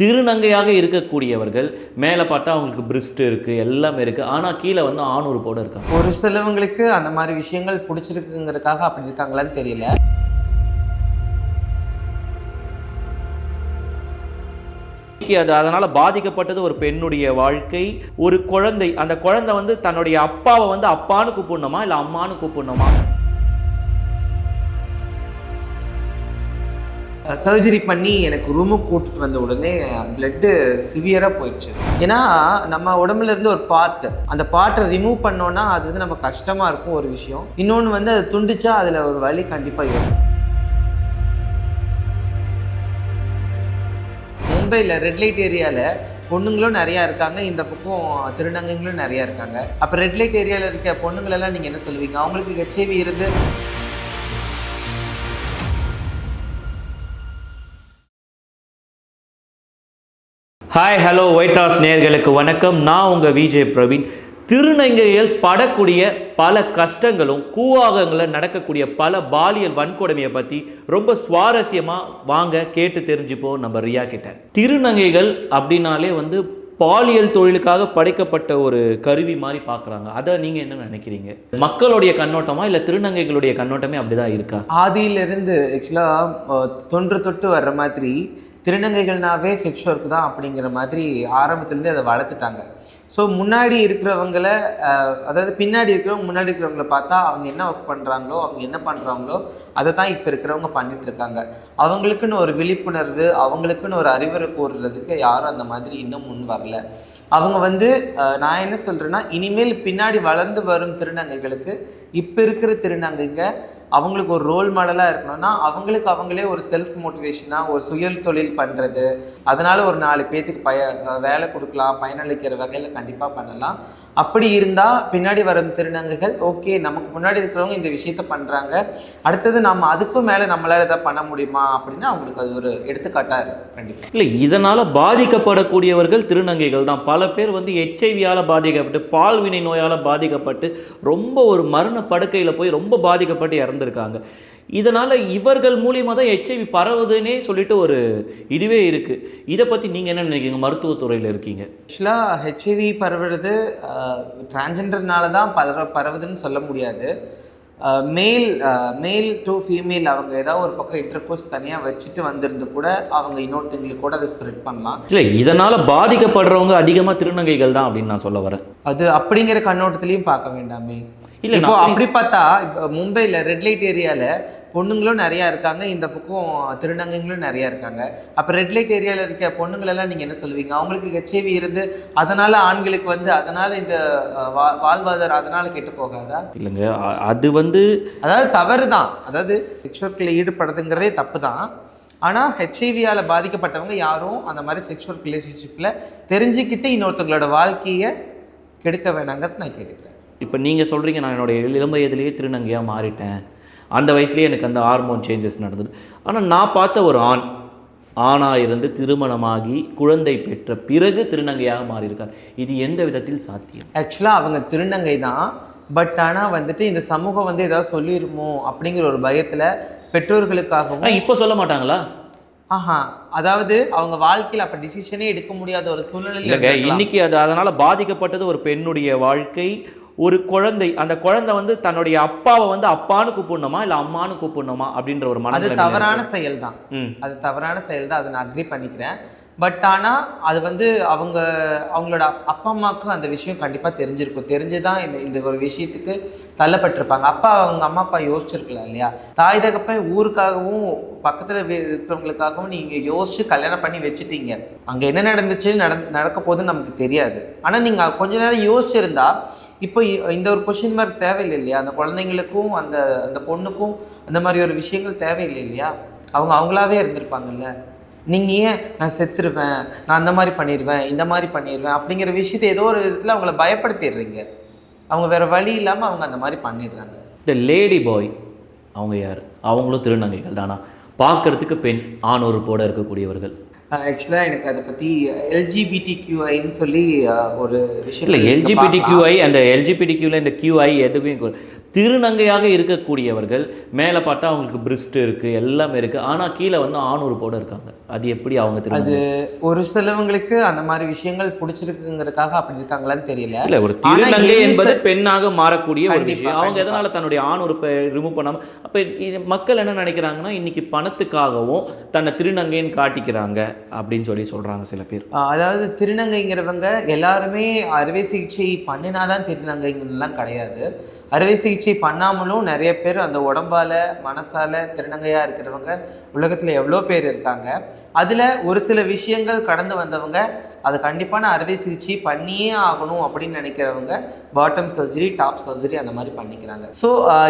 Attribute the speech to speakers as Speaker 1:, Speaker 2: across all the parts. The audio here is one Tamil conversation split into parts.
Speaker 1: திருநங்கையாக இருக்கக்கூடியவர்கள் மேலே பார்த்தா அவங்களுக்கு பிரிஸ்ட் இருக்குது எல்லாமே இருக்குது ஆனால் கீழே வந்து ஆணூறு போட இருக்காங்க.
Speaker 2: ஒரு சிலவங்களுக்கு அந்த மாதிரி விஷயங்கள் பிடிச்சிருக்குங்கிறதுக்காக அப்படி இருக்காங்களான்னு தெரியல.
Speaker 1: அது அதனால் பாதிக்கப்பட்டது ஒரு பெண்ணுடைய வாழ்க்கை. ஒரு குழந்தை அந்த குழந்தை வந்து தன்னுடைய அப்பாவை வந்து அப்பான்னு கூப்பிடணுமா இல்லை அம்மான்னு கூப்பிடணுமா?
Speaker 2: சர்ஜரி பண்ணி எனக்கு ரூமுக்கு கூட்டிட்டு வந்த உடனே பிளட்டு சிவியராக போயிடுச்சு. ஏன்னா நம்ம உடம்புல இருந்து ஒரு பார்ட் அந்த பார்ட்டை ரிமூவ் பண்ணோன்னா அது வந்து நம்ம கஷ்டமாக இருக்கும் ஒரு விஷயம். இன்னொன்று வந்து அது துண்டிச்சா அதில் ஒரு வலி கண்டிப்பாக இருக்கும் மும்பையில் ரெட் லைட் ஏரியாவில் பொண்ணுங்களும் நிறையா இருக்காங்க. இந்த பக்கம் திருநங்கைகளும் நிறையா இருக்காங்க. அப்போ ரெட் லைட் ஏரியாவில் இருக்க பொண்ணுங்களெல்லாம் நீங்கள் என்ன சொல்லுவீங்க? அவங்களுக்கு ஹெச்ஐவி இருந்து
Speaker 1: ஹாய் ஹலோ ஒயிட் ஹாஸ் நேர்களுக்கு வணக்கம். நான் உங்கள் விஜய் பிரவீன். திருநங்கைகள் படக்கூடிய பல கஷ்டங்களும் கூவாகங்களில் நடக்கக்கூடிய பல பாலியல் வன்கொடுமையை பற்றி ரொம்ப சுவாரஸ்யமாக வாங்க கேட்டு தெரிஞ்சுப்போம் நம்ம ரியா கிட்ட. திருநங்கைகள் அப்படின்னாலே வந்து பாலியல் தொழிலுக்காக படைக்கப்பட்ட ஒரு கருவி மாதிரி பார்க்குறாங்க அதை நீங்கள் என்ன நினைக்கிறீங்க? மக்களுடைய கண்ணோட்டமா இல்லை திருநங்கைகளுடைய கண்ணோட்டமே அப்படிதான் இருக்கா?
Speaker 2: ஆதியிலிருந்து ஆக்சுவலாக தொன்று தொட்டு வர்ற மாதிரி திருநங்கைகள்னாவே செக்ஸ் ஒர்க் தான் அப்படிங்கிற மாதிரி ஆரம்பத்துலேருந்து அதை வளர்த்துட்டாங்க. ஸோ முன்னாடி இருக்கிறவங்கள அதாவது பின்னாடி இருக்கிறவங்க முன்னாடி இருக்கிறவங்கள பார்த்தா அவங்க என்ன ஒர்க் பண்ணுறாங்களோ அவங்க என்ன பண்ணுறாங்களோ அதை தான் இப்போ இருக்கிறவங்க பண்ணிட்டு இருக்காங்க. அவங்களுக்குன்னு ஒரு விழிப்புணர்வு அவங்களுக்குன்னு ஒரு அறிவுரை கூறுறதுக்கு யாரும் அந்த மாதிரி இன்னும் முன் வரல. அவங்க வந்து நான் என்ன சொல்கிறேன்னா இனிமேல் பின்னாடி வளர்ந்து வரும் திருநங்கைகளுக்கு இப்போ இருக்கிற திருநங்கைங்க அவங்களுக்கு ஒரு ரோல் மாடலாக இருக்கணும்னா அவங்களுக்கு அவங்களே ஒரு செல்ஃப் மோட்டிவேஷனாக ஒரு சுய தொழில் பண்ணுறது அதனால் ஒரு நாலு பேர்த்துக்கு பய வேலை கொடுக்கலாம் பயனளிக்கிற வகையில் கண்டிப்பாக பண்ணலாம். அப்படி இருந்தால் பின்னாடி வரும் திருநங்கைகள் ஓகே நமக்கு முன்னாடி இருக்கிறவங்க இந்த விஷயத்த பண்ணுறாங்க அடுத்தது நம்ம அதுக்கும் மேலே நம்மளால் எதாவது பண்ண முடியுமா அப்படின்னா அவங்களுக்கு அது ஒரு எடுத்துக்காட்டாக இருக்கும். கண்டிப்பாக
Speaker 1: இல்லை இதனால் பாதிக்கப்படக்கூடியவர்கள் திருநங்கைகள் தான். பல பேர் வந்து ஹெச்ஐவியால் பாதிக்கப்பட்டு பால்வினை நோயால் பாதிக்கப்பட்டு ரொம்ப ஒரு மரண படுக்கையில் போய் ரொம்ப பாதிக்கப்பட்டு இறந்து இறந்துருக்காங்க. இதனால் இவர்கள் மூலியமாக தான் ஹெச்ஐவி பரவுதுன்னே சொல்லிட்டு ஒரு இதுவே இருக்குது இதை பற்றி நீங்கள் என்ன நினைக்கிறீங்க? மருத்துவத்துறையில் இருக்கீங்க.
Speaker 2: ஆக்சுவலாக ஹெச்ஐவி பரவுறது டிரான்ஜெண்டர்னால தான் பரவ பரவுதுன்னு சொல்ல முடியாது. மேல் மேல் டு ஃபீமேல் அவங்க ஏதாவது ஒரு பக்கம் இன்டர்கோர்ஸ் தனியாக வச்சுட்டு வந்திருந்து கூட அவங்க இன்னொருத்தங்களுக்கு கூட அதை ஸ்ப்ரெட் பண்ணலாம்.
Speaker 1: இல்லை இதனால் பாதிக்கப்படுறவங்க அதிகமாக திருநங்கைகள் தான் அப்படின்னு நான் சொல்ல வரேன்.
Speaker 2: அது அப்படிங்கிற கண்ணோட்டத்திலையும் பார்க்க வேண்டாமே.
Speaker 1: இல்லை
Speaker 2: இப்போ அப்படி பார்த்தா இப்போ மும்பையில் ரெட் லைட் ஏரியாவில் பொண்ணுங்களும் நிறையா இருக்காங்க இந்த பக்கம் திருநங்கைகளும் நிறையா இருக்காங்க. அப்போ ரெட் லைட் ஏரியாவில் இருக்க பொண்ணுங்களெல்லாம் நீங்கள் என்ன சொல்லுவீங்க? அவங்களுக்கு ஹெச்ஐவி இருந்து அதனால் ஆண்களுக்கு வந்து அதனால் இந்த வா- வாழ்வாதாரம் அதனால் கெட்டு போகாதா?
Speaker 1: இல்லைங்க அது வந்து
Speaker 2: அதாவது தவறு தான் அதாவது செக்ஷுவல் ஈடுபடுறதுங்கிறதே தப்பு தான் ஆனால் ஹெச்ஐவியால் பாதிக்கப்பட்டவங்க யாரும் அந்த மாதிரி செக்ஷுவல் ரிலேஷன்ஷிப்பில் தெரிஞ்சுக்கிட்டு இன்னொருத்தவங்களோட வாழ்க்கையை கெடுக்க வேணாங்கிறது நான் கேட்டுக்கிறேன்.
Speaker 1: இப்போ நீங்கள் சொல்கிறீங்க நான் என்னுடைய இளம் வயதிலேயே திருநங்கையாக மாறிட்டேன். அந்த வயசுலேயே எனக்கு அந்த ஹார்மோன் சேஞ்சஸ் நடந்தது. ஆனால் நான் பார்த்த ஒரு ஆண் ஆணாக இருந்து திருமணமாகி குழந்தை பெற்ற பிறகு திருநங்கையாக மாறியிருக்கார். இது எந்த விதத்தில் சாத்தியம்?
Speaker 2: ஆக்சுவலாக அவங்க திருநங்கை தான் பட் ஆனால் வந்துட்டு இந்த சமூகம் வந்து ஏதாவது சொல்லிருமோ அப்படிங்கிற ஒரு பயத்தில் பெற்றோர்களுக்காகவும்
Speaker 1: இப்போ சொல்ல மாட்டாங்களா?
Speaker 2: ஆஹா அதாவது அவங்க வாழ்க்கையில் அப்போ டிசிஷனே எடுக்க முடியாத ஒரு
Speaker 1: இல்லைங்க
Speaker 2: இருந்திருக்கலாம்.
Speaker 1: இன்னைக்கு அது அதனால் பாதிக்கப்பட்டது ஒரு பெண்ணுடைய வாழ்க்கை ஒரு குழந்தை அந்த குழந்தை வந்து தன்னுடைய அப்பாவை வந்து அப்பான்னு கூப்பிடணுமா? இல்லை அம்மான்னு கூப்பிடணுமா? அப்படின்ற ஒரு
Speaker 2: அது
Speaker 1: மனநிலை
Speaker 2: தவறான செயல் தான் அது தவறான செயல் தான் அதை நான் அக்ரி பண்ணிக்கிறேன். பட் ஆனால் அது வந்து அவங்க அவங்களோட அப்பா அம்மாவுக்கும் அந்த விஷயம் கண்டிப்பாக தெரிஞ்சிருக்கும். தெரிஞ்சு தான் இந்த இந்த ஒரு விஷயத்துக்கு தள்ளப்பட்டிருப்பாங்க. அப்பா அவங்க அம்மா அப்பா யோசிச்சிருக்கலாம் இல்லையா? தாய் தகப்பன் ஊருக்காகவும் பக்கத்தில் இருக்கிறவங்களுக்காகவும் நீங்கள் யோசிச்சு கல்யாணம் பண்ணி வச்சுட்டீங்க. அங்கே என்ன நடந்துச்சு? நட நடக்க போகுதுன்னு நமக்கு தெரியாது. ஆனால் நீங்கள் கொஞ்ச நேரம் யோசிச்சிருந்தா இப்போ இந்த ஒரு கொஷின் மார்க் தேவையில்லை இல்லையா? அந்த குழந்தைங்களுக்கும் அந்த அந்த பொண்ணுக்கும் அந்த மாதிரி ஒரு விஷயங்கள் தேவையில்லை இல்லையா? அவங்க அவங்களாவே இருந்திருப்பாங்கல்ல. நீங்கள் ஏன் நான் செத்துருவேன் நான் அந்த மாதிரி பண்ணிடுவேன் இந்த மாதிரி பண்ணிடுவேன் அப்படிங்கிற விஷயத்தை ஏதோ ஒரு விதத்தில் அவங்கள பயப்படுத்திடுறீங்க. அவங்க வேறு வழி இல்லாமல் அவங்க அந்த மாதிரி பண்ணிடுறாங்க.
Speaker 1: இந்த லேடி பாய் அவங்க யார்? அவங்களும் திருநங்கைகள் தானா? பார்க்கறதுக்கு பெண் ஆணொரு போட இருக்கக்கூடியவர்கள்
Speaker 2: ஆக்சுவலாக எனக்கு அதை பற்றி எல்ஜிபிடி கியூஐன்னு சொல்லி ஒரு விஷயம்
Speaker 1: இல்லை எல்ஜிபிடி. கியூஐ அந்த எல்ஜிபிடி கியூவில் இந்த கியூஐ எதுவுமே திருநங்கையாக இருக்கக்கூடியவர்கள் மேலே பார்த்தா அவங்களுக்கு பிரிஸ்ட் இருக்குது எல்லாமே இருக்குது ஆனால் கீழே வந்து ஆணுறுப்போட இருக்காங்க. அது எப்படி அவங்க திருநங்கை?
Speaker 2: ஒரு சிலவங்களுக்கு அந்த மாதிரி விஷயங்கள் பிடிச்சிருக்குங்கிறதுக்காக அப்படி இருக்காங்களான்னு தெரியல.
Speaker 1: இல்ல ஒரு திருநங்கை
Speaker 2: என்
Speaker 1: என்பது பெண்ணாக மாறக்கூடிய ஒரு விஷயம். அவங்க. எதனால தன்னுடைய ஆண் உறுப்பை ரிமூவ் பண்ணாம அப்ப இது மக்கள் என்ன நினைக்கிறாங்கன்னா இன்னைக்கு பணத்துக்காகவும் தன்னை திருநங்கைன்னு காட்டிக்கிறாங்க அப்படின்னு சொல்லி சொல்றாங்க சில பேர்.
Speaker 2: அதாவது திருநங்கைங்கிறவங்க எல்லாருமே அறுவை சிகிச்சை பண்ணினாதான் திருநங்கைங்கலாம் கிடையாது. அறுவை சிகிச்சை பண்ணாமலும் நிறைய பேர் அந்த உடம்பால மனசால திருநங்கையாக இருக்கிறவங்க உலகத்தில் எவ்வளோ பேர் இருக்காங்க. அதில் ஒரு சில விஷயங்கள் கடந்து வந்தவங்க அது கண்டிப்பான அறுவை சிகிச்சை பண்ணியே ஆகணும் அப்படின்னு நினைக்கிறவங்க பாட்டம் சர்ஜரி டாப் சர்ஜரி அந்த மாதிரி பண்ணிக்கிறாங்க. ஸோ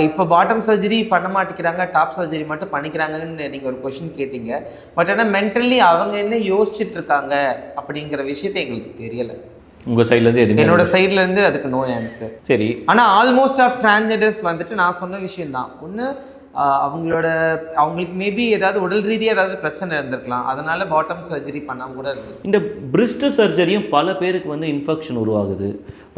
Speaker 2: இப்போ பாட்டம் சர்ஜரி பண்ண மாட்டேங்கிறாங்க டாப் சர்ஜரி மட்டும் பண்ணிக்கிறாங்கன்னு நீங்கள் ஒரு கொஷின் கேட்டீங்க. பட் ஆனால் மென்டலி அவங்க என்ன யோசிச்சுட்டு இருக்காங்க அப்படிங்கிற விஷயத்தை எங்களுக்கு தெரியலை.
Speaker 1: உங்க சைடுல இருந்து எதுவுமே
Speaker 2: என்னோட சைட்ல இருந்து அதுக்கு நோ ஆன்சர்
Speaker 1: சரி.
Speaker 2: ஆனா ஆல்மோஸ்ட் ஆஃப் டிரான்ஜெண்டர்ஸ் வந்துட்டு நான் சொன்ன விஷயம் தான். ஒன்று அவங்களோட அவங்களுக்கு மேபி ஏதாவது உடல் ரீதியாக ஏதாவது பிரச்சனை இருந்திருக்கலாம். அதனால பாட்டம் சர்ஜரி பண்ணாம கூட இருக்கு
Speaker 1: இந்த பிரிஸ்ட் சர்ஜரியும் பல பேருக்கு வந்து இன்ஃபெக்ஷன் உருவாகுது.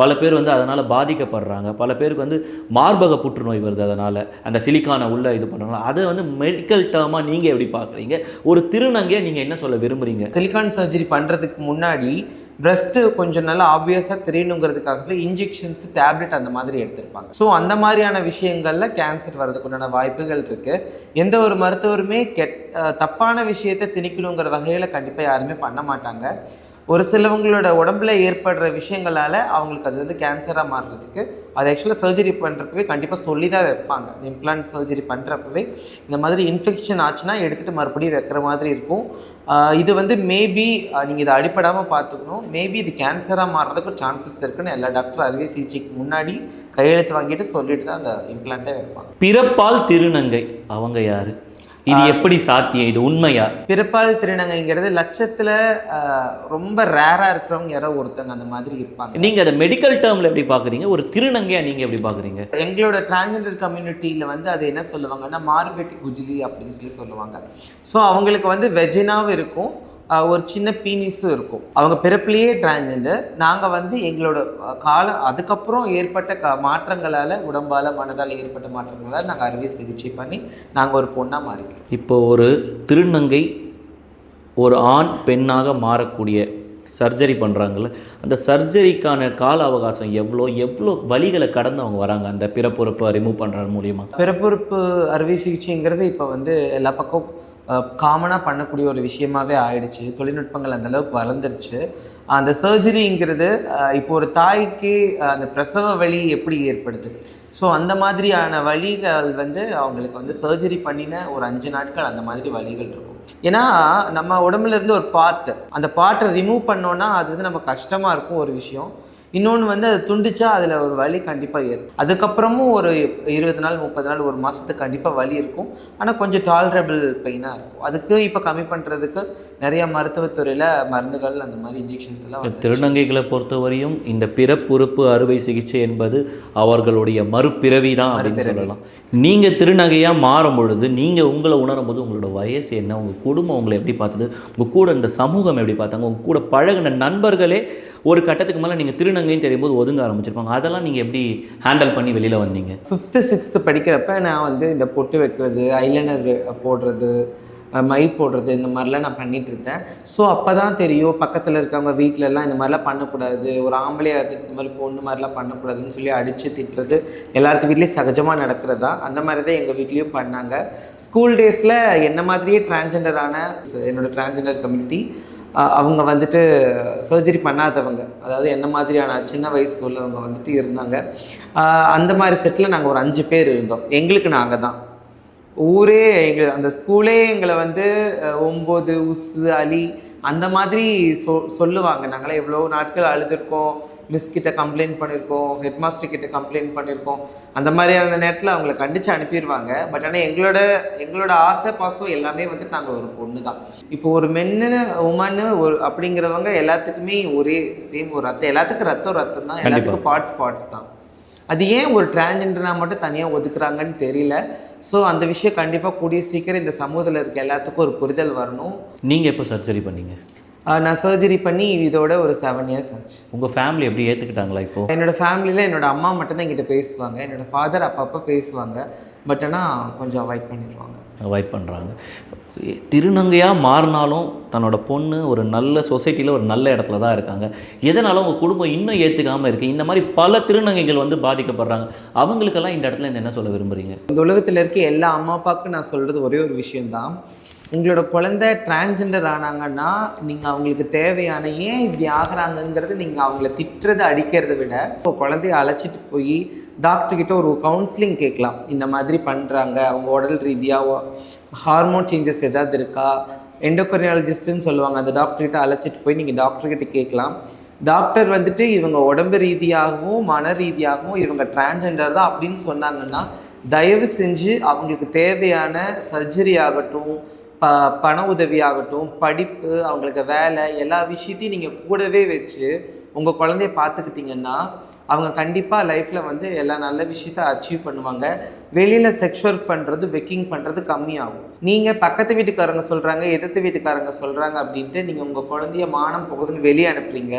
Speaker 1: பல பேர் வந்து அதனால் பாதிக்கப்படுறாங்க. பல பேருக்கு வந்து மார்பக புற்றுநோய் வருது அதனால். அந்த சிலிக்கானை உள்ள இது பண்ணுறாங்க அதை வந்து மெடிக்கல் டேர்மாக நீங்கள் எப்படி பார்க்குறீங்க? ஒரு திருநங்கையை நீங்கள் என்ன சொல்ல விரும்புறீங்க?
Speaker 2: சிலிக்கான் சர்ஜரி பண்ணுறதுக்கு முன்னாடி பிரஸ்ட்டு கொஞ்சம் நல்லா ஆப்வியஸாக தெரியணுங்கிறதுக்காகவே இன்ஜெக்ஷன்ஸ் டேப்லெட் அந்த மாதிரி எடுத்திருப்பாங்க. ஸோ அந்த மாதிரியான விஷயங்களில் கேன்சர் வர்றதுக்குண்டான வாய்ப்புகள் இருக்குது எந்த ஒரு மருத்துவருமே கெட் தப்பான விஷயத்தை திணிக்கணுங்கிற வகையில் கண்டிப்பாக யாருமே பண்ண மாட்டாங்க. ஒரு சிலவங்களோட உடம்புல ஏற்படுற விஷயங்களால் அவங்களுக்கு அது வந்து கேன்சராக மாறுறதுக்கு அது ஆக்சுவலாக சர்ஜரி பண்ணுறப்பவே கண்டிப்பாக சொல்லி தான் வைப்பாங்க. இம்ப்ளான்ட் சர்ஜரி பண்ணுறப்பவே இந்த மாதிரி இன்ஃபெக்ஷன் ஆச்சுன்னா எடுத்துகிட்டு மறுபடியும் வைக்கிற மாதிரி இருக்கும். இது வந்து மேபி நீங்கள் இதை அடிப்படாமல் பார்த்துக்கணும். மேபி இது கேன்சராக மாறுறதுக்கு சான்சஸ் இருக்குன்னு எல்லா டாக்டர் அறுவை சிகிச்சைக்கு முன்னாடி கையெழுத்து வாங்கிட்டு சொல்லிட்டு தான் அந்த இம்ப்ளான்ட்டே வைப்பாங்க.
Speaker 1: பிறப்பால் திருநங்கை. அவங்க யாரு? இது எப்படி சாத்தியம்? இது உண்மையா?
Speaker 2: பிறப்பால் திருநங்கைங்கிறது லட்சத்தில் ரொம்ப ரேராக இருக்கிறவங்க யாரோ ஒருத்தங்க அந்த மாதிரி இருப்பாங்க.
Speaker 1: நீங்க அதை மெடிக்கல் டேர்ம்ல எப்படி பாக்குறீங்க ஒரு திருநங்கையா நீங்க எப்படி பாக்குறீங்க
Speaker 2: எங்களோட டிரான்ஜெண்டர் கம்யூனிட்டியில் வந்து அது என்ன சொல்லுவாங்கன்னா மார்பெட்டி குஜிலி அப்படின்னு சொல்லி சொல்லுவாங்க. ஸோ அவங்களுக்கு வந்து வெஜினாவும் இருக்கும். ஒரு சின்ன பீனிஸும் இருக்கும். அவங்க பிறப்பிலேயே டிரான்ஜெண்டர் நாங்கள் வந்து எங்களோட அஹ், கால அதுக்கப்புறம் ஏற்பட்ட க மாற்றங்களால் உடம்பால் மனதால் ஏற்பட்ட மாற்றங்களால் நாங்கள் அறுவை சிகிச்சை பண்ணி நாங்கள் ஒரு பொண்ணாக மாறிக்கிறோம்.
Speaker 1: இப்போ ஒரு திருநங்கை ஒரு ஆண் பெண்ணாக மாறக்கூடிய சர்ஜரி பண்ணுறாங்கல்ல அந்த சர்ஜரிக்கான கால அவகாசம் எவ்வளோ எவ்வளோ வழிகளை கடந்து அவங்க வராங்க? அந்த பிறப்புறுப்பை ரிமூவ் பண்ணுறது மூலியமா?
Speaker 2: பிறப்புறுப்பு அறுவை சிகிச்சைங்கிறது இப்போ வந்து எல்லா பக்கம் காமனாக பண்ணக்கூடிய ஒரு விஷயமாவே ஆயிடுச்சு. தொழில்நுட்பங்கள் அந்த அளவுக்கு வளர்ந்துருச்சு. அந்த சர்ஜரிங்கிறது இப்போ ஒரு தாய்க்கு அந்த பிரசவ வலி எப்படி ஏற்படுது? ஸோ அந்த மாதிரியான வழிகள் வந்து அவங்களுக்கு வந்து சர்ஜரி பண்ணின ஒரு அஞ்சு நாட்கள் அந்த மாதிரி வழிகள் இருக்கும். ஏன்னா நம்ம உடம்புல இருந்து ஒரு பார்ட் அந்த பார்ட்டை ரிமூவ் பண்ணோன்னா அது வந்து நம்ம கஷ்டமாக இருக்கும் ஒரு விஷயம். இன்னொன்று வந்து அது துண்டிச்சா அதில் ஒரு வலி கண்டிப்பாக ஏற்படும் அதுக்கப்புறமும் ஒரு இருபது நாள் முப்பது நாள் ஒரு மாதத்துக்கு கண்டிப்பாக வலி இருக்கும். ஆனால் கொஞ்சம் டாலரபிள் பெயினாக இருக்கும். அதுக்கு இப்போ கம்மி பண்ணுறதுக்கு நிறைய மருத்துவத்துறையில் மருந்துகள் அந்த மாதிரி இன்ஜெக்ஷன்ஸ் எல்லாம்
Speaker 1: திருநங்கைகளை பொறுத்தவரையும் இந்த பிறப்புறுப்பு அறுவை சிகிச்சை என்பது அவர்களுடைய மறுபிறவி தான் அப்படின்னு. சொல்லலாம். நீங்கள் திருநங்கையாக மாறும் பொழுது நீங்கள் உங்களை உணரும் போது உங்களோட வயசு என்ன உங்கள் குடும்பம் உங்களை எப்படி பார்த்தது உங்கள் கூட இந்த சமூகம் எப்படி பார்த்தாங்க உங்கள் கூட பழகின நண்பர்களே ஒரு கட்டத்துக்கு மேலே நீங்கள் திருநங்கைன்னு தெரியும் போது ஒதுங்க ஆரம்பிச்சிருப்பாங்க. அதெல்லாம் நீங்கள் எப்படி ஹேண்டில் பண்ணி வெளியில் வந்தீங்க?
Speaker 2: ஃபிஃப்த்து சிக்ஸ்த்து படிக்கிறப்ப நான் வந்து இந்த பொட்டு வைக்கிறது ஐலைனர் போடுறது மை போடுறது இந்த மாதிரிலாம் நான் பண்ணிட்டு இருந்தேன். ஸோ அப்போ தான் தெரியும் பக்கத்தில் இருக்கவங்க வீட்டிலலாம் இந்த மாதிரிலாம் பண்ணக்கூடாது ஒரு ஆம்பளை அது இந்த மாதிரி பொண்ணு மாதிரிலாம் பண்ணக்கூடாதுன்னு சொல்லி அடித்து திட்டுறது எல்லாத்து வீட்லேயும் சகஜமாக நடக்கிறது? தான் அந்த மாதிரி தான் எங்கள் வீட்லேயும் பண்ணாங்க. ஸ்கூல் டேஸில் என்ன மாதிரியே டிரான்ஜெண்டரான என்னோடய டிரான்ஜெண்டர் கம்யூனிட்டி அவங்க வந்துட்டு சர்ஜரி பண்ணாதவங்க அதாவது என்ன மாதிரியான சின்ன வயசு உள்ளவங்க வந்துட்டு இருந்தாங்க. அந்த மாதிரி செட்டில் நாங்கள் ஒரு அஞ்சு பேர் இருந்தோம். எங்களுக்கு நாங்கள் தான். ஊரே எங்கள் அந்த ஸ்கூலே எங்களை வந்து ஒம்பது உசு அலி அந்த மாதிரி சொ சொல்லுவாங்க. நாங்களாம் எவ்வளோ நாட்கள் அழுதுருக்கோம். மிஸ் கிட்ட கம்ப்ளைண்ட் பண்ணியிருக்கோம் ஹெட் மாஸ்டர் கிட்ட கம்ப்ளைண்ட் பண்ணியிருக்கோம் அந்த மாதிரியான நேரத்தில் அவங்கள கண்டிச்சு அனுப்பிடுவாங்க பட் ஆனால் எங்களோட எங்களோட ஆசை பாசம் எல்லாமே வந்து நாங்கள் ஒரு பொண்ணு தான் இப்போ ஒரு மென்னு உமன்னு ஒரு அப்படிங்கிறவங்க எல்லாத்துக்குமே ஒரே சேம் ஒரு ரத்தம். எல்லாத்துக்கும் ரத்தம் ரத்தம் தான் எல்லாத்துக்கும் பார்ட்ஸ் பார்ட்ஸ் தான். அது ஏன் ஒரு டிரான்ஜெண்டர்னா மட்டும் தனியாக ஒதுக்குறாங்கன்னு தெரியல. ஸோ அந்த விஷயம் கண்டிப்பாக கூடிய சீக்கிரம் இந்த சமூகத்தில் இருக்க எல்லாத்துக்கும் ஒரு புரிதல் வரணும்.
Speaker 1: நீங்கள் எப்போ சர்ஜரி பண்ணீங்க?
Speaker 2: நான் சர்ஜரி பண்ணி இதோட ஒரு செவன் இயர்ஸ் ஆச்சு.
Speaker 1: உங்கள் ஃபேமிலி எப்படி ஏற்றுக்கிட்டாங்களா இப்போ?
Speaker 2: என்னோட ஃபேமிலியில் என்னோட அம்மா மட்டும்தான் என்கிட்ட பேசுவாங்க. என்னோட ஃபாதர் அப்பப்போ பேசுவாங்க. பட் ஆனால் கொஞ்சம் அவாய்ட் பண்ணிடுவாங்க.
Speaker 1: அவாய்ட் பண்ணுறாங்க திருநங்கையாக மாறினாலும் தன்னோட பொண்ணு ஒரு நல்ல சொசைட்டியில் ஒரு நல்ல இடத்துல தான் இருக்காங்க. எதனால உங்கள் குடும்பம் இன்னும் ஏற்றுக்காமல் இருக்குது இந்த மாதிரி பல திருநங்கைகள் வந்து பாதிக்கப்படுறாங்க. அவங்களுக்கெல்லாம் இந்த இடத்துல என்ன சொல்ல விரும்புகிறீங்க
Speaker 2: இந்த உலகத்தில் இருக்க எல்லா அம்மா அப்பாவுக்கும் நான் சொல்கிறது ஒரே ஒரு விஷயம்தான். உங்களோட குழந்தை டிரான்ஜெண்டர் ஆனாங்கன்னா நீங்கள் அவங்களுக்கு தேவையான ஏன் இப்படி ஆகிறாங்கங்கிறது நீங்கள் அவங்கள திட்டுறது அடிக்கிறத விட இப்போ குழந்தைய அழைச்சிட்டு போய் டாக்டர்கிட்ட ஒரு கவுன்சிலிங் கேட்கலாம். இந்த மாதிரி பண்ணுறாங்க அவங்க உடல் ரீதியாக ஹார்மோன் சேஞ்சஸ் ஏதாவது இருக்கா? எண்டோக்ரினாலஜிஸ்ட்னு சொல்லுவாங்க. அந்த டாக்டர்கிட்ட அழைச்சிட்டு போய் நீங்கள் டாக்டர்கிட்ட கேட்கலாம். டாக்டர் வந்துட்டு இவங்க உடம்பு ரீதியாகவும் மன ரீதியாகவும் இவங்க டிரான்ஜெண்டர் தான் அப்படின்னு சொன்னாங்கன்னா தயவு செஞ்சு அவங்களுக்கு தேவையான சர்ஜரி ஆகட்டும் ப பண உதவி ஆகட்டும் படிப்பு அவங்களுக்கு வேலை எல்லா விஷயத்தையும் நீங்கள் கூடவே வச்சு உங்கள் குழந்தைய பார்த்துக்கிட்டிங்கன்னா அவங்க கண்டிப்பாக லைஃப்பில் வந்து எல்லா நல்ல விஷயத்த அச்சீவ் பண்ணுவாங்க. வெளியில் செக்ஸ் ஒர்க் பண்ணுறது பெக்கிங் பண்ணுறது கம்மியாகும். நீங்கள் பக்கத்து வீட்டுக்காரங்க சொல்கிறாங்க எதிர்த்து வீட்டுக்காரங்க சொல்கிறாங்க அப்படின்ட்டு நீங்கள் உங்கள் குழந்தைய மானம் போகுதுன்னு வெளியே அனுப்புறீங்க.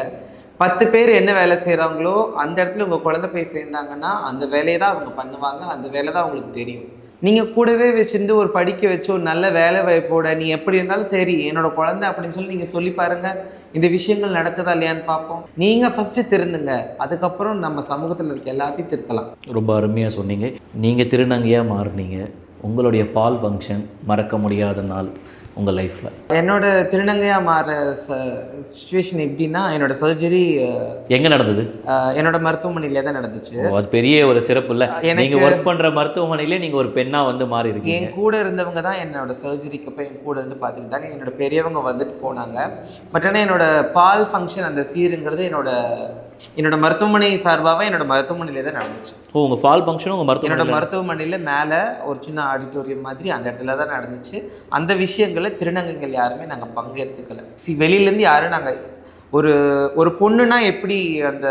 Speaker 2: பத்து பேர் என்ன வேலை செய்கிறாங்களோ அந்த இடத்துல உங்கள் குழந்தை போய் சேர்ந்தாங்கன்னா அந்த வேலையை தான் அவங்க பண்ணுவாங்க அந்த வேலை தான் அவங்களுக்கு தெரியும். நீங்கள் கூடவே வச்சிருந்து ஒரு படிக்க வச்சு ஒரு நல்ல வேலை வாய்ப்போட நீ எப்படி இருந்தாலும் சரி என்னோட குழந்தை அப்படின்னு சொல்லி நீங்கள் சொல்லி பாருங்கள் இந்த விஷயங்கள் நடக்குதா இல்லையான்னு பார்ப்போம். நீங்கள் ஃபஸ்ட்டு திருந்துங்க. அதுக்கப்புறம் நம்ம சமூகத்தில் இருக்க எல்லாத்தையும் திருத்தலாம்.
Speaker 1: ரொம்ப அருமையாக சொன்னீங்க. நீங்கள் திருநங்கையாக மாறுனீங்க. உங்களுடைய பால் ஃபங்க்ஷன் மறக்க முடியாத நாள். உங்கள் லைஃப்பில்
Speaker 2: என்னோட திருநங்கையாக மாற சுச்சுவேஷன் எப்படின்னா என்னோட சர்ஜரி
Speaker 1: எங்கே நடந்தது?
Speaker 2: என்னோட மருத்துவமனையிலே தான் நடந்துச்சு.
Speaker 1: அது பெரிய ஒரு சிறப்பு இல்லை. நீங்கள் ஒர்க் பண்ணுற மருத்துவமனையிலே நீங்கள் ஒரு பெண்ணாக வந்து மாறி இருக்கீங்க.
Speaker 2: என் கூட இருந்தவங்க தான் என்னோட சர்ஜரிக்கு போய் என் கூட இருந்து பார்த்துக்கிட்டாங்க. என்னோட பெரியவங்க வந்துட்டு போனாங்க. பட் ஆனால் என்னோட பால் ஃபங்க்ஷன் அந்த சீருங்கிறது என்னோட என்னோட மருத்துவமனை சார்பாக என்னோட மருத்துவமனையிலே தான் நடந்துச்சு.
Speaker 1: ஓ உங்கள் ஃபால் ஃபங்க்ஷனும் உங்கள்
Speaker 2: என்னோட
Speaker 1: மருத்துவமனை
Speaker 2: மருத்துவமனையில் மேலே ஒரு சின்ன ஆடிட்டோரியம் மாதிரி அந்த இடத்துல தான் நடந்துச்சு. அந்த விஷயங்களை திருநங்கைகள் யாருமே நாங்கள் பங்கேற்றுக்கல சி வெளியிலேருந்து யாரும் நாங்கள் ஒரு ஒரு பொண்ணுனா எப்படி அந்த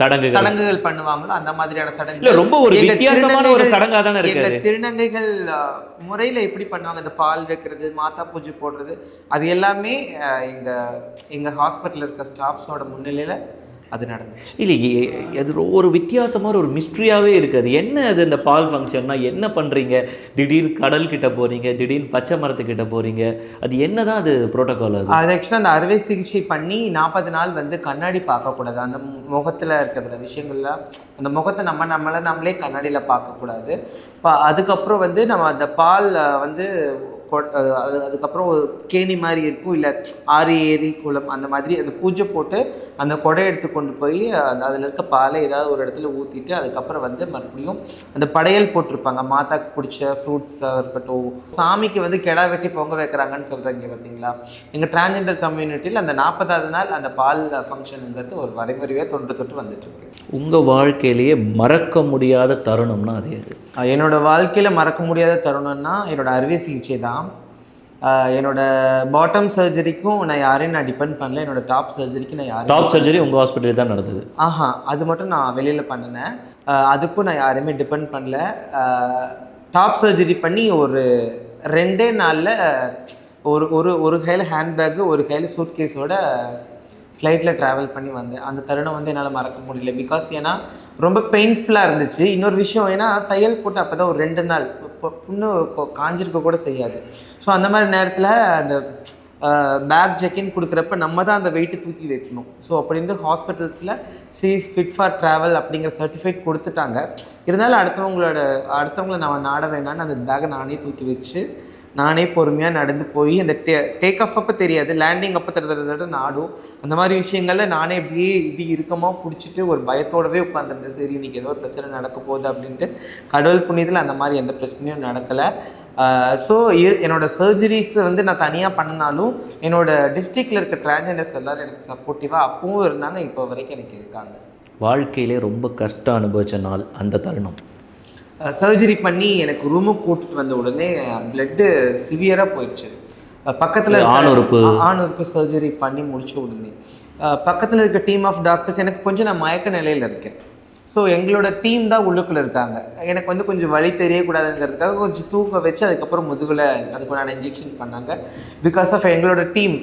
Speaker 1: சடங்குகள்.
Speaker 2: சடங்குகள் பண்ணுவாங்களோ அந்த மாதிரியான சடங்குகள்.
Speaker 1: ரொம்ப ஒரு வித்தியாசமான ஒரு சடங்கா தானே இருக்கு
Speaker 2: திருநங்கைகள் முறையில எப்படி பண்ணுவாங்க? இந்த பால் வைக்கிறது மாதா பூஜை போடுறது அது எல்லாமே எங்க எங்க ஹாஸ்பிட்டல்ல இருக்க ஸ்டாஃப்ஸோட முன்னிலையில அது நடந்துச்சு.
Speaker 1: இல்லை அது ஒரு வித்தியாசமான ஒரு மிஸ்ட்ரியாகவே இருக்குது அது என்ன அது இந்த பால் ஃபங்க்ஷன்னா என்ன பண்ணுறீங்க திடீர் கடல் கிட்ட போகிறீங்க திடீர்னு பச்சை மரத்துக்கிட்ட போகிறீங்க அது என்ன தான் அது ப்ரோட்டோகால் அது?
Speaker 2: அது ஆக்சுவலாக அந்த அறுவை சிகிச்சை பண்ணி நாற்பது நாள் வந்து கண்ணாடி பார்க்கக்கூடாது. அந்த முகத்தில் இருக்கிற விஷயங்கள்லாம் அந்த முகத்தை நம்ம நம்மளை நம்மளே கண்ணாடியில் பார்க்கக்கூடாது. இப்போ அதுக்கப்புறம் வந்து நம்ம அந்த பால் வந்து அது அதுக்கப்புறம் ஒரு கேணி மாதிரி இருக்கும் இல்லை ஆறு ஏரி குளம் அந்த மாதிரி அந்த பூஜை போட்டு அந்த கொடை எடுத்து கொண்டு போய் அந்த அதில் இருக்க பாலை ஏதாவது ஒரு இடத்துல ஊற்றிட்டு அதுக்கப்புறம் வந்து மறுபடியும் அந்த படையல் போட்டிருப்பாங்க. மாதாக்கு பிடிச்ச ஃப்ரூட்ஸாக இருக்கட்டும். சாமிக்கு வந்து கெடா வெட்டி பொங்க வைக்கிறாங்கன்னு சொல்கிறீங்க பார்த்தீங்களா எங்கள் டிரான்ஜெண்டர் கம்யூனிட்டியில் அந்த நாற்பதாவது நாள் அந்த பால் ஃபங்க்ஷனுங்கிறது ஒரு வரைமுறையாக தொன்று தொட்டு வந்துட்டு இருக்கு
Speaker 1: உங்கள் வாழ்க்கையிலேயே மறக்க முடியாத தருணம்னா அது எது?
Speaker 2: அஹ் என்னோட வாழ்க்கையில் மறக்க முடியாத தருணம்னா என்னோட அறுவை சிகிச்சை தான். அஹ் என்னோட பாட்டம் சர்ஜரிக்கும் நான் யாரையும் நான் டிபெண்ட் பண்ணல. என்னோட டாப் சர்ஜரிக்கு நான் யாரையும்
Speaker 1: டாப் சர்ஜரி உங்கள் ஹாஸ்பிட்டலில் தான் நடந்தது.
Speaker 2: ஆஹா அது மட்டும் நான் வெளியில் பண்ணினேன். அதுக்கும் நான் யாரையுமே டிபெண்ட் பண்ணல. டாப் சர்ஜரி பண்ணி ஒரு ரெண்டே நாளில் ஒரு ஒரு ஒரு கையில் ஹேண்ட்பேக்கு ஒரு கையில் சூட்கேஸோட ஃப்ளைட்டில் ட்ராவல் பண்ணி வந்தேன். அந்த தருணம் வந்து என்னால் மறக்க முடியல. பிகாஸ் ஏன்னா ரொம்ப பெயின்ஃபுல்லாக இருந்துச்சு. இன்னொரு விஷயம் ஏன்னா தையல் போட்டு அப்போ தான் ஒரு ரெண்டு நாள் புண்ணு காஞ்சிருக்க கூட செய்யாது. ஸோ அந்த மாதிரி நேரத்தில் அந்த பேக் செக்இன் கொடுக்குறப்ப நம்ம தான் அந்த வெயிட்டை தூக்கி வைக்கணும். ஸோ அப்படின்னு ஹாஸ்பிட்டல்ஸில் சீஸ் ஃபிட் ஃபார் ட்ராவல் அப்படிங்கிற சர்டிஃபிகேட் கொடுத்துட்டாங்க. இருந்தாலும் அடுத்தவங்களோட அடுத்தவங்களை நான் நாட வேணான்னு அந்த பேக்கை நானே தூக்கி வச்சு நானே பொறுமையாக நடந்து போய் அந்த டே டேக் ஆஃப் அப்போ தெரியாது லேண்டிங் அப்போ தட தட நாடும். அந்த மாதிரி விஷயங்களில் நானே இப்படியே இப்படி இருக்கமாக பிடிச்சிட்டு ஒரு பயத்தோடவே உட்காந்துருந்தேன் சரி இன்றைக்கி ஏதோ ஒரு பிரச்சனை நடக்க போகுது அப்படின்ட்டு கடவுள் புண்ணியத்தில் அந்த மாதிரி எந்த பிரச்சனையும் நடக்கலை. ஸோ என்னோட சர்ஜரிஸ் வந்து நான் தனியாக பண்ணினாலும் என்னோட டிஸ்ட்ரிக்டில் இருக்க டிரான்ஜெண்டர்ஸ் எல்லோரும் எனக்கு சப்போர்ட்டிவாக அப்பவும் இருந்தாங்க இப்போ வரைக்கும் எனக்கு இருக்காங்க.
Speaker 1: வாழ்க்கையிலே ரொம்ப கஷ்டம் அனுபவிச்ச நாள் அந்த தருணம்.
Speaker 2: சர்ஜரி பண்ணி எனக்கு ரூமுக்கு கூட்டிட்டு வந்த உடனே பிளட்டு சிவியராக போயிடுச்சு. பக்கத்தில்
Speaker 1: ஆண் உறுப்பு.
Speaker 2: ஆண் உறுப்பு சர்ஜரி பண்ணி முடிச்ச உடனே. பக்கத்தில் இருக்க டீம் ஆஃப் டாக்டர்ஸ் எனக்கு கொஞ்சம் நான் மயக்க நிலையில் இருக்கேன். ஸோ எங்களோட டீம் தான் உள்ளுக்குள்ளே இருக்காங்க. எனக்கு வந்து கொஞ்சம் வழி தெரியக்கூடாதுங்கிறதுக்காக கொஞ்சம் தூக்க வச்சு அதுக்கப்புறம் முதுகில் அதுக்குண்டான இன்ஜெக்ஷன் பண்ணாங்க. பிகாஸ் ஆஃப் எங்களோட டீம்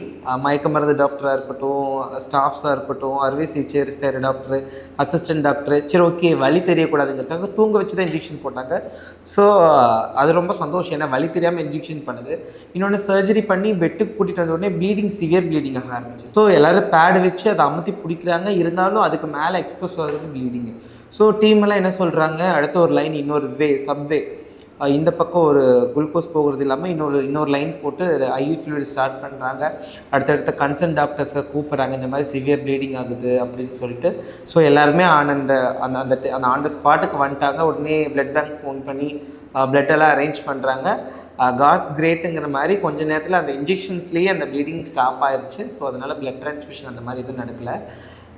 Speaker 2: மயக்க மருந்து டாக்டராக இருக்கட்டும் ஸ்டாஃப்ஸாக இருக்கட்டும் அறுவை சிகிச்சை சேர டாக்டர் அசிஸ்டன்ட் டாக்டர் சரி ஓகே வழி தெரியக்கூடாதுங்கிறதுக்காக தூங்க வச்சு தான் இன்ஜெக்ஷன் போட்டாங்க. ஸோ அது ரொம்ப சந்தோஷம். ஏன்னா வழி தெரியாமல் இன்ஜெக்ஷன் பண்ணுது. இன்னொன்று சர்ஜரி பண்ணி பெட்டுக்கு கூட்டிகிட்டு வந்த உடனே ப்ளீடிங் சிவியர் ப்ளீடிங் ஆக ஆரம்பிச்சு ஸோ எல்லோரும் பேடு வச்சு அதை அமுத்தி பிடிக்கிறாங்க. இருந்தாலும் அதுக்கு மேலே எக்ஸ்பிரஸ் ஆகுது ப்ளீடிங் ஸோ டீம் எல்லாம் என்ன சொல்கிறாங்க அடுத்த ஒரு லைன் இன்னொரு வே சப்வே இந்த பக்கம் ஒரு குளுக்கோஸ் போகிறது இல்லாமல் இன்னொரு இன்னொரு லைன் போட்டு ஐவி ஃப்ளூயிட் ஸ்டார்ட் பண்ணுறாங்க அடுத்தடுத்த கன்சர்ன் டாக்டர்ஸை கூப்பிட்றாங்க. இந்த மாதிரி சிவியர் ப்ளீடிங் ஆகுது அப்படின்னு சொல்லிட்டு. ஸோ எல்லாருமே ஆன் அந்த அந்த அந்த அந்த ஆன் த ஸ்பாட்டுக்கு வந்துட்டாங்க. உடனே பிளட் பேங்க் ஃபோன் பண்ணி blood எல்லாம் அரேஞ்ச் பண்ணுறாங்க காட்ஸ் கிரேட்டுங்கிற மாதிரி கொஞ்ச நேரத்தில் அந்த இன்ஜெக்ஷன்ஸ்லேயே அந்த ப்ளீடிங் ஸ்டாப் ஆயிடுச்சு ஸோ அதனால் பிளட் ட்ரான்ஸ்மிஷன் அந்த மாதிரி எதுவும் நடக்கல.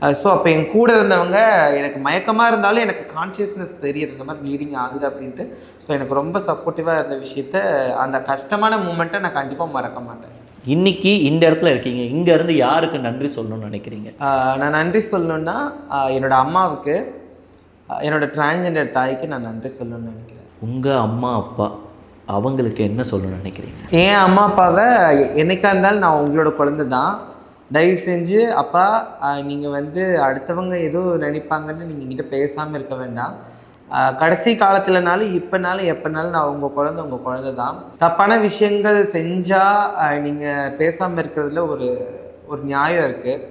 Speaker 2: ஸோ அப்போ என் கூட இருந்தவங்க எனக்கு மயக்கமாக இருந்தாலும் எனக்கு கான்ஷியஸ்னஸ் தெரியுது. இந்த மாதிரி ப்ளீடிங் ஆகுது அப்படின்ட்டு. ஸோ எனக்கு ரொம்ப சப்போர்ட்டிவாக இருந்த விஷயத்த அந்த கஷ்டமான மூமெண்ட்டை நான் கண்டிப்பாக மறக்க மாட்டேன்.
Speaker 1: இன்னைக்கு இந்த இடத்துல இருக்கீங்க. இங்க இருந்து யாருக்கு நன்றி சொல்லணும்னு நினைக்கிறீங்க?
Speaker 2: நான் நன்றி சொல்லணும்னா ஆஹ் என்னோட அம்மாவுக்கு என்னோட டிரான்ஜெண்டர் தாய்க்கு நான் நன்றி சொல்லணும்னு நினைக்கிறேன்.
Speaker 1: உங்க அம்மா அப்பா அவங்களுக்கு என்ன சொல்லணும்னு நினைக்கிறீங்க?
Speaker 2: என் அம்மா அப்பாவை என்னைக்கா இருந்தாலும் நான் உங்களோட குழந்தை தான் தயவு செஞ்சு அப்பா நீங்கள் வந்து அடுத்தவங்க எதுவும் நினைப்பாங்கன்னு நீங்கள் என்கிட்ட பேசாமல் இருக்க வேண்டாம். கடைசி காலத்துலனாலும் இப்போனாலும் எப்போனாலும் நான் உங்கள் குழந்தை உங்கள் குழந்தை தான். தப்பான விஷயங்கள் செஞ்சால் நீங்கள் பேசாமல் இருக்கிறதுல ஒரு ஒரு நியாயம் இருக்குது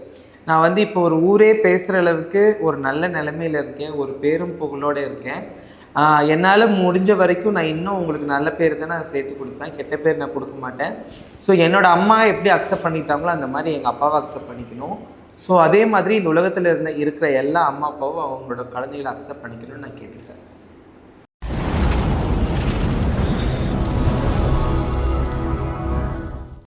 Speaker 2: நான் வந்து இப்போ ஒரு ஊரே பேசுகிற அளவுக்கு ஒரு நல்ல நிலைமையில இருக்கேன். ஒரு பேரும் புகழோடு இருக்கேன். என்னால் முடிஞ்ச வரைக்கும் நான் இன்னும் உங்களுக்கு நல்ல பேர் தான் நான் சேர்த்து கொடுப்பேன். கெட்ட பேர் நான் கொடுக்க மாட்டேன். ஸோ என்னோட அம்மா எப்படி அக்செப்ட் பண்ணிட்டாங்களோ அந்த மாதிரி எங்கள் அப்பாவை அக்செப்ட் பண்ணிக்கணும். ஸோ அதே மாதிரி இந்த உலகத்தில் இருந்த இருக்கிற எல்லா அம்மா அப்பாவும் அவங்களோட குழந்தைகளை அக்செப்ட் பண்ணிக்கணும்னு நான் கேட்டுக்கிறேன்.